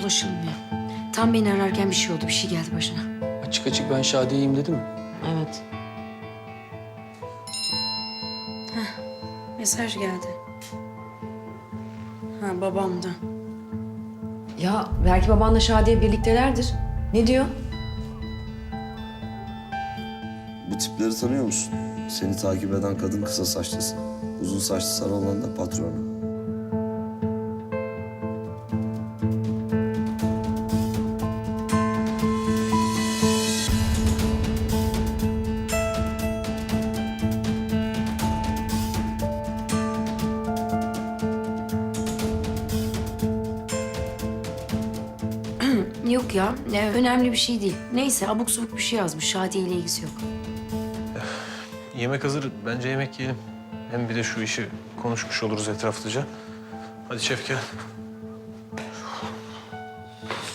ulaşılmıyor. Tam beni ararken bir şey oldu. Bir şey geldi başına. Açık açık ben Şadiye'yim dedim mi? Evet. Mesaj geldi. Ha babamdan. Ya belki babanla Şadiye birliktelerdir. Ne diyor? Bu tipleri tanıyor musun? Seni takip eden kadın kısa saçlısı. Uzun saçlı sarı olan da patronu. Yok ya ne, önemli bir şey değil. Neyse abuk subuk bir şey yazmış. Şadiye ile ilgisi yok. Yemek hazır. Bence yemek yiyelim. Hem bir de şu işi konuşmuş oluruz etraflıca. Hadi şef gel.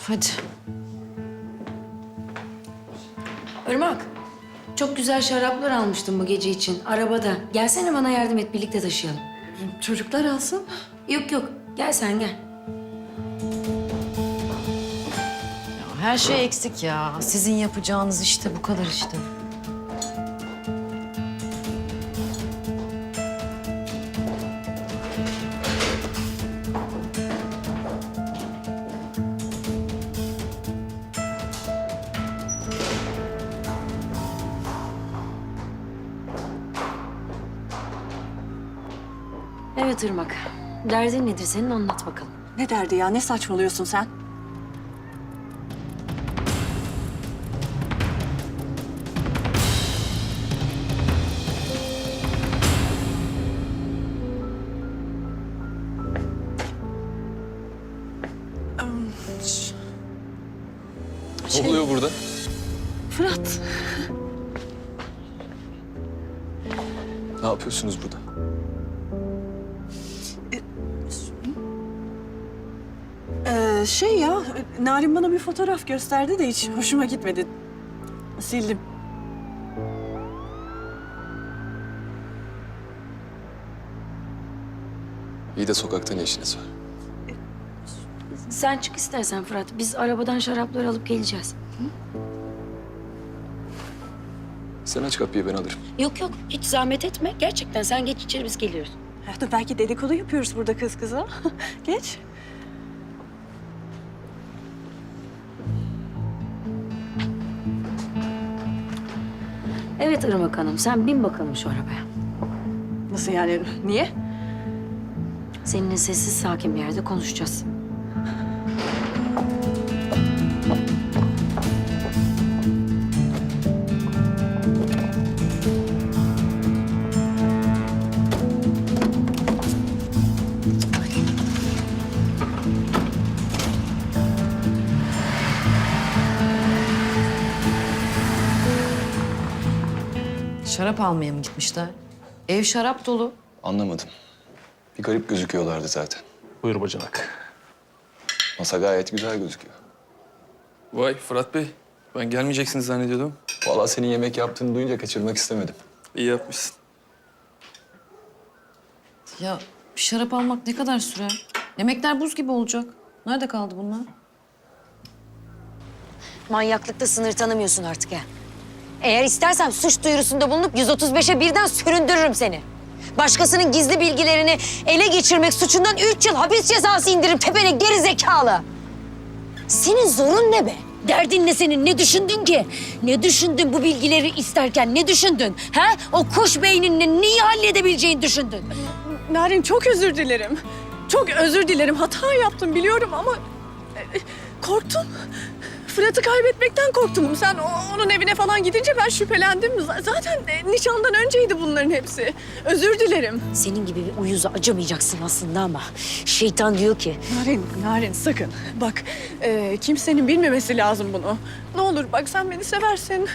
Hadi. Irmak, çok güzel şaraplar almıştım bu gece için arabada. Gelsene bana yardım et birlikte taşıyalım. Çocuklar alsın. Yok yok gel sen gel. Her şey eksik ya. Sizin yapacağınız işte bu kadar işte. Evet Irmak. Derdin nedir senin anlat bakalım. Ne derdi ya? Ne saçmalıyorsun sen? Ne oluyor burada? Fırat. Ne yapıyorsunuz burada? Ee, şey ya, Narin bana bir fotoğraf gösterdi de hiç hoşuma gitmedi. Sildim. İyi de sokakta ne işiniz var? Sen çık istersen Fırat. Biz arabadan şarapları alıp geleceğiz. Sen aç kapıyı ben alırım. Yok yok hiç zahmet etme. Gerçekten sen geç içeri biz geliyoruz. Ya da belki dedikodu yapıyoruz burada kız kıza. Geç. Evet Irmak Hanım sen bin bakalım şu arabaya. Nasıl yani? Niye? Seninle sessiz sakin bir yerde konuşacağız. Şarap almaya mı gitmişler? Ev şarap dolu. Anlamadım. Bir garip gözüküyorlardı zaten. Buyur bacanak. Masa gayet güzel gözüküyor. Vay Fırat Bey. Ben gelmeyeceksiniz zannediyordum. Vallahi senin yemek yaptığını duyunca kaçırmak istemedim. İyi yapmışsın. Ya şarap almak ne kadar sürer? Yemekler buz gibi olacak. Nerede kaldı bunlar? Manyaklıkta sınır tanımıyorsun artık ha. Eğer istersen suç duyurusunda bulunup 135'e birden süründürürüm seni. Başkasının gizli bilgilerini ele geçirmek suçundan üç yıl hapis cezası indiririm tepene geri zekalı. Senin zorun ne be? Derdin ne senin? Ne düşündün ki? Ne düşündün bu bilgileri isterken? Ne düşündün? Ha? O kuş beyninle neyi halledebileceğini düşündün? Narin çok özür dilerim. Çok özür dilerim. Hata yaptım biliyorum ama e, korktum. Fırat'ı kaybetmekten korktum. Sen onun evine falan gidince ben şüphelendim. Zaten e, nişandan önceydi bunların hepsi. Özür dilerim. Senin gibi bir uyuza acımayacaksın aslında ama şeytan diyor ki Narin, Narin sakın. Bak e, kimsenin bilmemesi lazım bunu. Ne olur bak sen beni seversin.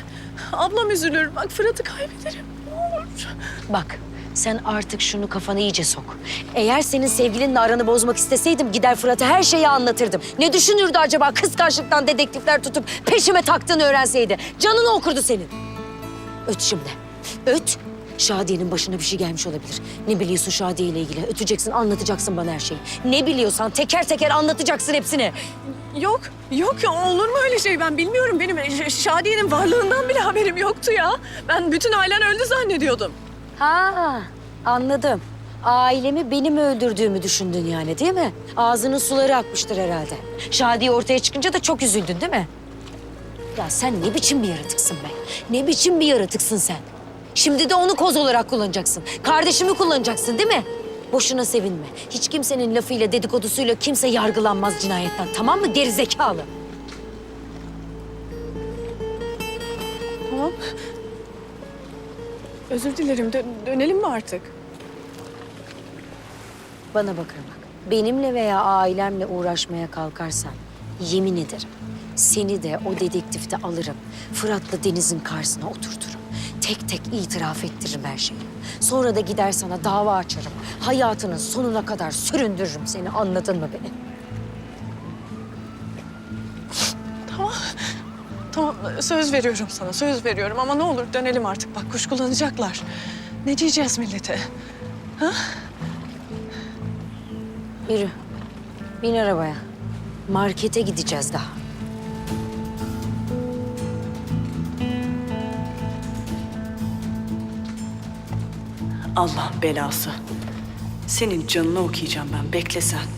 Ablam üzülür. Bak Fırat'ı kaybederim. Ne olur. Bak sen artık şunu kafana iyice sok. Eğer senin sevgilinle aranı bozmak isteseydim gider Fırat'a her şeyi anlatırdım. Ne düşünürdü acaba kıskançlıktan dedektifler tutup peşime taktığını öğrenseydi? Canını okurdu senin. Öt şimdi. Öt. Şadiye'nin başına bir şey gelmiş olabilir. Ne biliyorsun Şadiye ile ilgili? Öteceksin, anlatacaksın bana her şeyi. Ne biliyorsan teker teker anlatacaksın hepsini. Yok, yok olur mu öyle şey? Ben bilmiyorum. Benim Şadiye'nin varlığından bile haberim yoktu ya. Ben bütün ailen öldü zannediyordum. Ha anladım. Ailemi benim öldürdüğümü düşündün yani değil mi? Ağzının suları akmıştır herhalde. Şadiye ortaya çıkınca da çok üzüldün değil mi? Ya sen ne biçim bir yaratıksın be? Ne biçim bir yaratıksın sen? Şimdi de onu koz olarak kullanacaksın. Kardeşimi kullanacaksın değil mi? Boşuna sevinme. Hiç kimsenin lafıyla dedikodusuyla kimse yargılanmaz cinayetten. Tamam mı geri zekalı? Özür dilerim. Dö- dönelim mi artık? Bana bakın bak. Benimle veya ailemle uğraşmaya kalkarsan yemin ederim seni de o dedektifte alırım. Fırat'la Deniz'in karşısına oturturum. Tek tek itiraf ettiririm her şeyi. Sonra da gider sana dava açarım. Hayatının sonuna kadar süründürürüm seni. Anladın mı beni? Tamam söz veriyorum sana. Söz veriyorum ama ne olur dönelim artık. Bak kuşkulanacaklar. Ne diyeceğiz millete? Yürü. Bin arabaya. Markete gideceğiz daha. Allah'ın belası. Senin canını okuyacağım ben. Bekle sen.